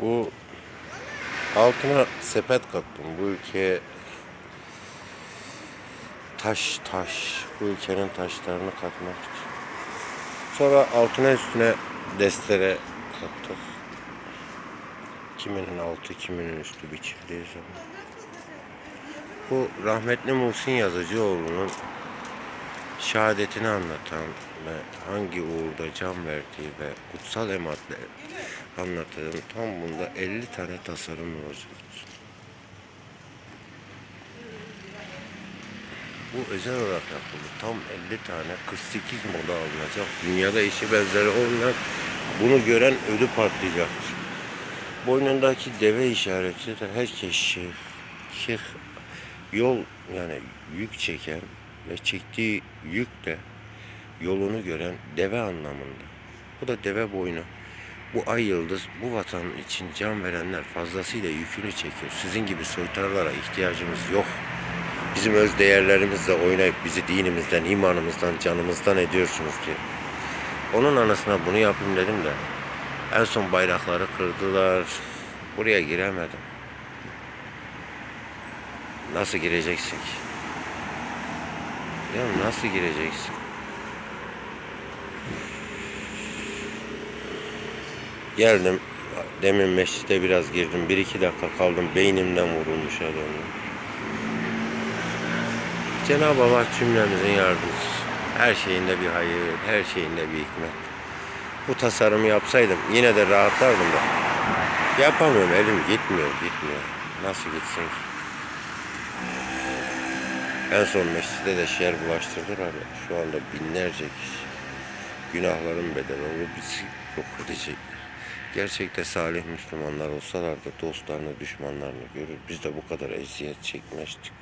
Bu altına sepet kattım. Bu ülkeye taş taş bu ülkenin taşlarını katmak için. Sonra altına üstüne destere kattık. Kiminin altı, kiminin üstü biçildiği zaman. Bu rahmetli Muhsin Yazıcıoğlu'nun şehadetini anlatan ve hangi uğurda can verdiği ve kutsal ematları anlattığım tam bunda 50 tane tasarım olacak. Bu özel olarak yapıldı. Tam 50 tane 48 moda alınacak. Dünyada eşi benzeri olmayan bunu gören ödü patlayacaktır. Boynundaki deve işareti de herkes şey, şeyh yol yani yük çeken ve çektiği yükle yolunu gören deve anlamında. Bu da deve boynu. Bu ay yıldız bu vatan için can verenler fazlasıyla yükünü çekiyor. Sizin gibi soytarılara ihtiyacımız yok. Bizim öz değerlerimizle oynayıp bizi dinimizden, imanımızdan, canımızdan ediyorsunuz diye. Onun anısına bunu yapayım dedim de en son bayrakları kırdılar. Buraya giremedim. Nasıl gireceksin ki? Ya nasıl gireceksin? Geldim. Demin mescide biraz girdim. Bir iki dakika kaldım. Beynimden vurulmuş adamım. Cenab-ı Allah cümlemizin yardımcısı. Her şeyinde bir hayır, her şeyinde bir hikmet. Bu tasarımı yapsaydım yine de rahatlardım da. Yapamıyorum, elim gitmiyor, gitmiyor. Nasıl gitsin ki? En son mescide de şer bulaştırdılar ya. Şu anda binlerce kişi. Günahların bedeli onu bizi yok edecekler. Gerçekte salih Müslümanlar olsalar da dostlarını, düşmanlarını görür. Biz de bu kadar eziyet çekmezdik.